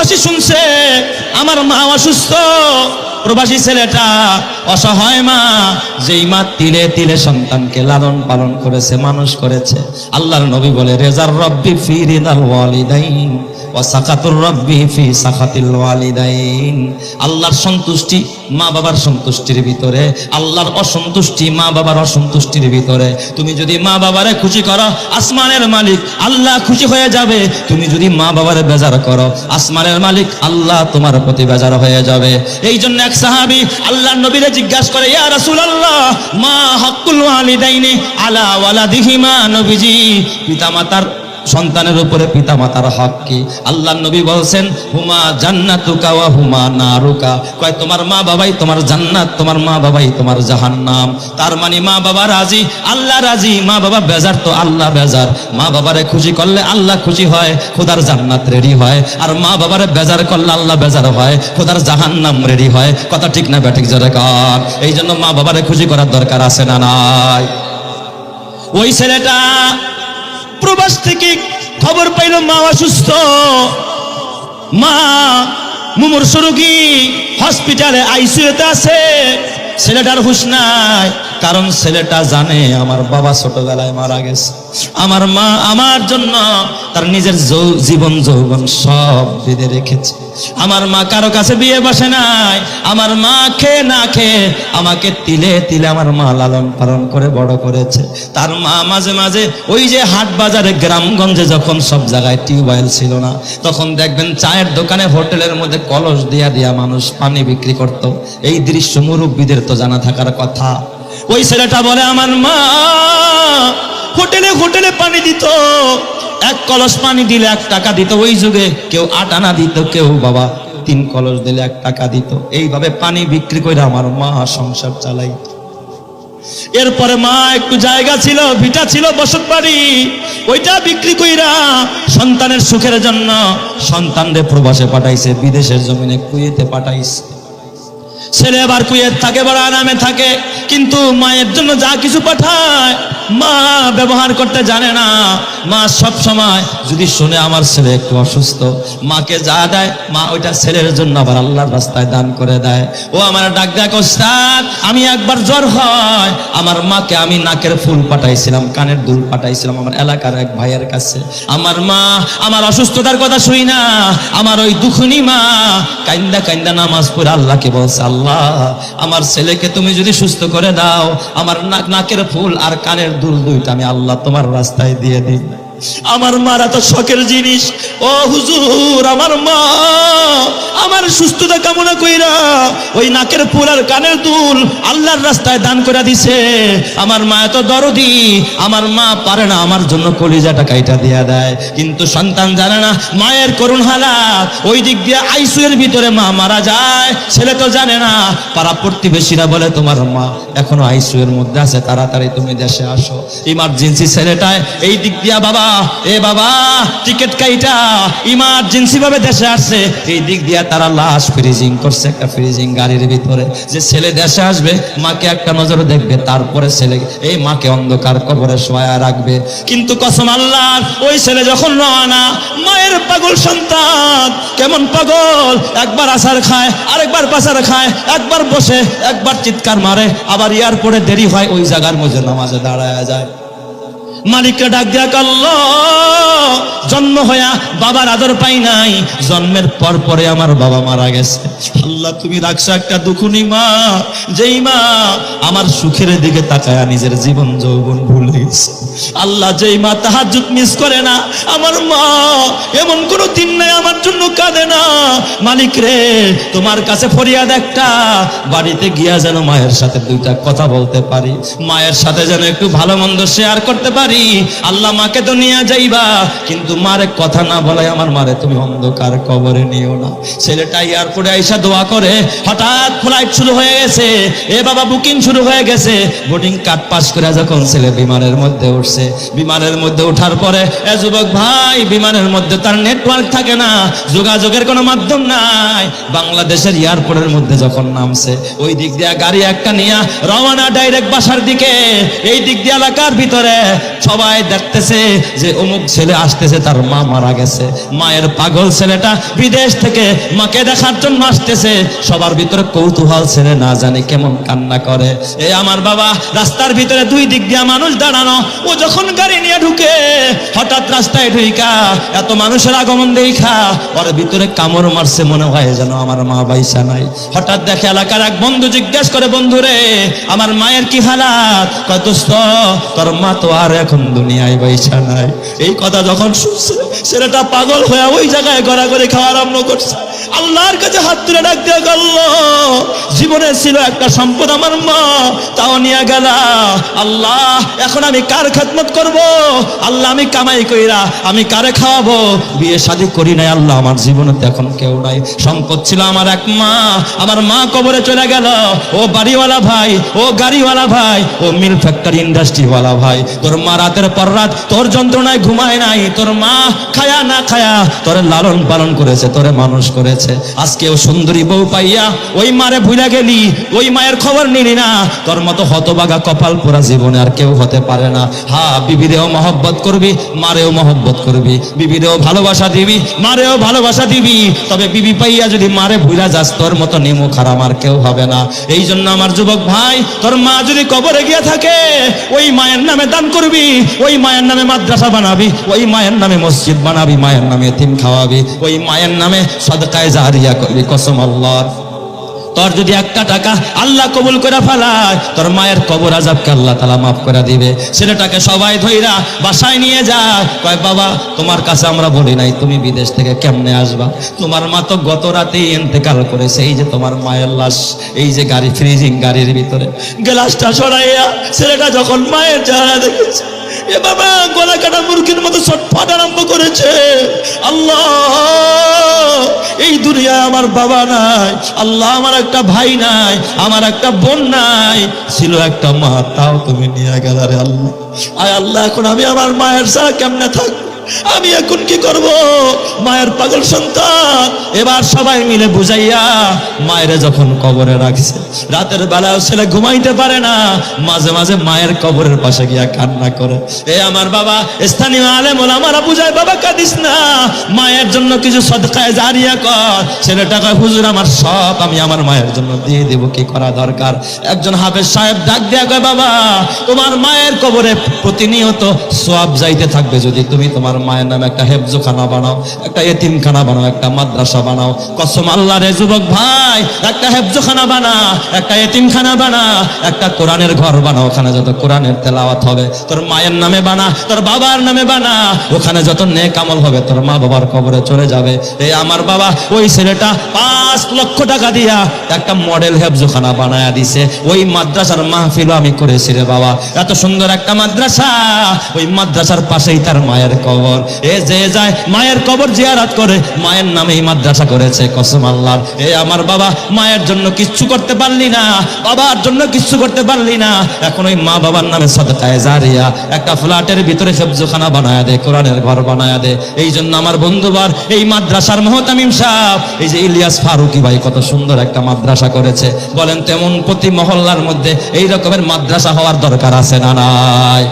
প্রবাসী শুনছে, আমার মা অসুস্থ, প্রবাসী ছেলেটা অসহায় মা, যেই মা তিলে তিলে সন্তানকে লালন পালন করেছে, মানুষ করেছে। আল্লাহর নবী বলে, রেজার রব্বি ফিরিদাল ওয়ালিদাইন। আল্লাহর সন্তুষ্টি মা বাবার সন্তুষ্টির ভিতরে, আল্লাহর অসন্তুষ্টি মা বাবার অসন্তুষ্টির ভিতরে। তুমি যদি মা বাবারে খুশি করো, আসমানের মালিক আল্লাহ খুশি হয়ে যাবে। তুমি যদি মা বাবারে বেজার করো, আসমানের মালিক আল্লাহ তোমার প্রতি বেজার হয়ে যাবে। এই জন্য এক সাহাবি আল্লাহ নবীরে জিজ্ঞাসা করে, ইয়া রাসূলুল্লাহ, মা হাক্কুল ওয়ালিদাইনি আলা ওয়ালাদিহিমা নবীজি? পিতামাতার সন্তানের উপরে পিতা মাতার হক কি? আল্লাহ নবী বলছেন, হুমা জান্নাতুকা ওয়া হুমা নারুকা। কয়, তোমার মা বাবাই তোমার জান্নাত, তোমার মা বাবাই তোমার জাহান্নাম। তার মানে মা বাবা রাজি, আল্লাহ রাজি, মা বাবা বেজার তো আল্লাহ বেজার। মা বাবারে খুশি করলে আল্লাহ খুশি হয়, খোদার জান্নাত রেডি হয়। আর মা বাবারে বেজার করলে আল্লাহ বেজার হয়, খোদার জাহান্নাম রেডি হয়। কথা ঠিক না ব্যাঠিক জোরে কর এই জন্য মা বাবারে খুশি করার দরকার আছে না নাই? ওই ছেলেটা প্রবাস থেকে খবর পাইল, মা অসুস্থ। মা মুমুর রোগী হসপিটালে আইসিউতে আছে। ছেলেটার হুশ নাই। কারণ ছেলেটা জানে আমার বাবা ছোটবেলায় মারা গেছে। আমার মা আমার জন্য তার নিজের জীবন যৌবন সব বেঁধে রেখেছে। আমার মা কারও কাছে বিয়ে বসে নাই। আমার মা খেয়ে না খেয়ে আমাকে তিলে তিলে আমার মা লালন পালন করে বড় করেছে। তার মা মাঝে মাঝে ওই যে হাট বাজারে, গ্রামগঞ্জে যখন সব জায়গায় টিউবওয়েল ছিল না, তখন দেখবেন চায়ের দোকানে হোটেলের মধ্যে কলস দিয়া দিয়া মানুষ পানি বিক্রি করত। এই দৃশ্য মুরব্বীদের তো জানা থাকার কথা। ওই ছেলেটা বলে, আমার মা হোটেলে হোটেলে পানি দিত, এক কলস পানি দিলে এক টাকা দিত, ওই যুগে কেউ আট আনা দিত, কেউ বাবা তিন কলস দিলে এক টাকা দিত। এইভাবে পানি বিক্রি করে আমার মা সংসার চালাইত। এরপরে মা একটু জায়গা ছিল, ভিটা ছিল, বসত বাড়ি, ওইটা বিক্রি কইরা সন্তানের সুখের জন্য সন্তানদের প্রবাসে পাঠাইছে, বিদেশের জমিনে কুয়েতে পাঠাইছে। ছেলে আবার কুয়েত থাকে বড় আরামে থাকে কিন্তু মায়ের জন্য যা কিছু পাঠায় মা ব্যবহার করতে জানে না। মা সব সময় যদি শুনে আমার ছেলে একটু অসুস্থ, মাকে যা দেয়, মা ওইটা ছেলের জন্য আবার আল্লাহর রাস্তায় দান করে দেয়। ও আমার ডাক দেখ ওস্তাদ, আমি একবার জ্বর হয়। আমার মাকে আমি নাকের ফুল পাঠাইছিলাম, কানের দুল পাঠাইছিলাম আমার এলাকার এক ভাইয়ের কাছে। আমার মা, আমার অসুস্থতার কথা শুই না। আমার ওই দুখুনি মা কাইন্দা কাইন্দা নামাজ পড়ে আল্লাহকে বলছে, আল্লাহ, আমার ছেলেকে তুমি যদি সুস্থ করে দাও, আমার নাক, নাকের ফুল আর কানের দুল দুইটা আমি আল্লাহ তোমার রাস্তায় দিয়ে দিই। আমার মারা তো শখের জিনিস। ও হুজুর, আমার মা, আমার সুস্থতা কামনা কইরা ওই নাকের আর কানের দুল আল্লাহর রাস্তায় দান করে দিছে। আমার মা এত দরদি, আমার মা পারে না, আমার জন্য কলিজাটা কাইটা দিয়া দেয়। কিন্তু সন্তান জানে না, মায়ের করুণ হালাত, ওই দিক দিয়ে আইসুয়ের ভিতরে মা মারা যায়। ছেলে তো জানে না, পাড়া প্রতিবেশীরা বলে, তোমার মা এখনও আইসুয়ের মধ্যে আছে, তাড়াতাড়ি তুমি দেশে আসো। ইমার্জেন্সি ছেলেটায়, এই দিক দিয়া বাবা এ বাবা, টিকিট কাইটা ইমার্জেন্সি ভাবে দেশে আসছে। এই দিক দিয়া তারা লাশ ফ্রিজিং করছে, একটা ফ্রিজিং গাড়ির ভিতরে। যে ছেলে দেশে আসবে, মাকে একটা নজর দেখবে, তারপরে ছেলে, এই মাকে অন্ধকার কবরে শোয়া রাখবে। কিন্তু কসম আল্লাহর, ওই ছেলে যখন রওনা, মায়ের পাগল সন্তান, কেমন পাগল? একবার আসার খায়, আরেকবার পাসার খায়, একবার বসে, একবার চিৎকার মারে, আবার এয়ারপোর্টে দেরি হয়, ওই জায়গার মধ্যে নামাজে দাঁড়ায় যায়। মালিককে ডাক দিয়া কাল্ল জন্ম হইয়া বাবার আদর পাই নাই। জন্মের পর পরে আমার বাবা মারা গেছে। আল্লাহ, তুমি রাখছো একটা দুখুনি মা। যেই মা আমার সুখের দিকে তাকায়া নিজের জীবন যৌবন ভুলে গেছে। আল্লাহ যেই মা তাহাজ্জুদ মিস করে না, আমার মা এমন কোনো দিন নাই আমার জন্য কাঁদে না। মালিক রে, তোমার কাছে ফরিয়াদ একটা, বাড়িতে গিয়া যেন মায়ের সাথে দুইটা কথা বলতে পারি, মায়ের সাথে যেন একটু ভালো মন্দ শেয়ার করতে পারি। আল্লাহ মাকে তো নিয়ে যাইবা, কিন্তু মারে কথা না বলাই আমার মারে তুমি অন্ধকার কবরে নিও না। ছেলেটা এয়ারপোর্টে আইসা দোয়া করে, হঠাৎ ফ্লাইট শুরু হয়ে গেছে। এ বাবা বুকিং শুরু হয়ে গেছে। বোর্ডিং কার্ড পাস করে যখন ছেলে বিমানের মধ্যে উঠছে উঠছে বিমানের মধ্যে ওঠার পরে, এ যুবক ভাই, বিমানের মধ্যে তার নেটওয়ার্ক থাকে না, যোগাযোগের কোনো মাধ্যম নাই। বাংলাদেশের এয়ারপোর্টের মধ্যে যখন নামছে, ওই দিক দিয়ে গাড়ি একটা নিয়ে রওনা ডাইরেক্ট বাসার দিকে। এই দিক দিয়ে এলাকার ভিতরে সবাই দেখতেছে যে অমুক ছেলে আসতেছে, তার মা মারা গেছে। মায়ের পাগল ছেলেটা বিদেশ থেকে মাকে দেখার জন্য আসতেছে। সবার ভিতরে কৌতূহল ছেলে না জানে কেমন কান্না করে। এ আমার বাবা, রাস্তার ভিতরে দুই দিক দিয়ে মানুষ দাঁড়ানো, ও যখন গাড়ি নিয়ে ঢুকে হঠাৎ রাস্তায় ঢুইকা, এত মানুষের আগমন দেখা, ওর ভিতরে কামড় মারছে মনে হয় যেন আমার মা বাইসা নাই। হঠাৎ দেখে এলাকার এক বন্ধু জিজ্ঞেস করে বন্ধু রে আমার মায়ের কি হালাত? কত তোর মা তো আর এখন দুনিয়ায় বাইসা নাই। এই কথা যখন শুনছে, ছেলেটা পাগল হয়ে ওই জায়গায় গড়াগড়ি খাওয়া আরম্ভ করছে। আল্লাহর কাছে হাত তুলে ডাক দিয়ে গেল, জীবনে ছিল একটা সম্পদ আমার মা, তাও নিয়ে গেল। আল্লাহ, এখন আমি কার খেদমত করব? আল্লাহ, আমি কামাই কইরা আমি কারে খাওয়াবো? বিয়ে শাদি করি নাই, আল্লাহ, আমার জীবনে তো এখন কেউ নাই। সম্পদ ছিল আমার এক মা, আমার মা কবরে চলে গেল। ও বাড়িওয়ালা ভাই, ও গাড়িওয়ালা ভাই, ও মিল ফ্যাক্টরি ইন্ডাস্ট্রিওয়ালা ভাই। তোর মা রাতের পর রাত তোর যন্ত্রণায় ঘুমায় নাই, তোর মা খায়া না খায়া তোরে লালন পালন করেছে, তোরে মানুষ করেছে। আজকে ও সুন্দরী বউ পাইয়া ওই মারে ভুলা গেলি, ওই মায়ের খবর নিলি না। তোর মতো হতবাগা কপাল পোড়া জীবনে আর কেউ হতে পারে না। হা বিবিরেও মহব্বত করবি, মারেও মহব্বত করবি। বিবিরেও ভালোবাসা দিবি, মারেও ভালোবাসা দিবি। তবে বিবি পাইয়া যদি মারে ভুলা যাস, তোর মতো নিমু খারাপ আর কেউ হবে না। এই জন্য আমার যুবক ভাই, তোর মা যদি কবরে গিয়ে থাকে, ওই মায়ের নামে দান করবি, ওই মায়ের নামে মাদ্রাসা বানাবি, ওই মায়ের নামে মসজিদ বানাবি, মায়ের নামে তিন খাওয়াবি, ওই মায়ের নামে সদকায় জাহারিয়া করবি কসম আল্লাহর তোর যদি একটা টাকা আল্লাহ কবুল করে ফেলায়, তোর মায়ের কবর আজাবকে আল্লাহ তালা মাফ করে দিবে। ছেলেটাকে সবাই বাসায় নিয়ে কয়, বাবা, তোমার কাছে আমরা বলি নাই, তুমি বিদেশ থেকে কেমনে আসবা? তোমার মা তো গত রাতেই ইন্তেকাল করেছে, এই যে তোমার মায়ের লাশ, এই যে গাড়ি, ফ্রিজিং গাড়ির ভিতরে। গ্লাসটা সরাইয়া ছেলেটা যখন মায়ের চেহারা দেখেছে এ গলা কাটা মুরগির মতো ছটফট আরম্ভ করেছে। আল্লাহ, এই দুনিয়া আমার বাবা নাই, আল্লাহ আমার একটা ভাই নাই, আমার একটা বোন নাই। ছিল একটা মা, তাও তুমি নিয়ে গেলে রে আল্লাহ। আয় আল্লাহ, এখন আমি আমার মায়ের ছাড়া কেমনে থাকব? আমি এখন কি করব? মায়ের পাগল সন্তান। এবার সবাই মিলে বুঝাইয়া মায়ের যখন কবরে রাখছে, রাতের বেলাও ছেলে ঘুমাইতে পারে না, মাঝে মাঝে মায়ের কবরের পাশে গিয়া কান্না করে। এ আমার বাবা, স্থানীয় আলেম ওলামারা বুঝায়, বাবা, কাঁদিস না। মায়ের জন্য কিছু সদকায় জারিয়া কর। ছেলেটা কয়, হুজুর, আমার সব আমি আমার মায়ের জন্য দিয়ে দেবো, কি করা দরকার? একজন হাফেজ সাহেব ডাক দেয়া কয়, বাবা, তোমার মায়ের কবরে প্রতিনিয়ত সব যাইতে থাকবে, যদি তুমি তোমার মায়ের নামে একটা হেফজোখানা বানাও, একটা এতিমখানা বানাও, একটা মাদ্রাসা বানাও। কসম আল্লাহ রে যুবক ভাই, একটা হেফজোখানা বানা, একটা এতিমখানা বানা, একটা কোরআনের ঘর বানাও ওখানে যত কোরআনের তেলাওয়াত হবে, তোর মায়ের নামে বানা, তোর বাবার নামে বানা, ওখানে যত নেক আমল হবে, তোর মা বাবার কবরে চলে যাবে। এই আমার বাবা, ওই ছেলেটা পাঁচ লক্ষ টাকা দিয়া একটা মডেল হেফজোখানা বানায়া দিছে। ওই মাদ্রাসার মাহফিলও আমি করেছি রে বাবা। এত সুন্দর একটা মাদ্রাসা, ওই মাদ্রাসার পাশেই তার মায়ের কবর। এ যে যায় মায়ের কবর জিয়ারাত করে, মায়ের নামে মাদ্রাসা করেছে, কসম আল্লাহর। এ আমার বাবা মায়ের জন্য কিচ্ছু করতে পারলি না, বাবার জন্য কিচ্ছু করতে পারলি না। এখন ওই মা বাবার নামে সদকায় জারিয়া একটা ফ্ল্যাটের ভিতরে সবজখানা বানায়া দে, কোরআনের ঘর বানায়া দে। এই জন্য আমার বন্ধুবার এই মাদ্রাসার মহতামিম সাহেব, এই যে ইলিয়াস ফারুকি ভাই কত সুন্দর একটা মাদ্রাসা করেছে। বলেন, তেমন প্রতি মহল্লার মধ্যে এই রকমের মাদ্রাসা হওয়ার দরকার আছে না নাই?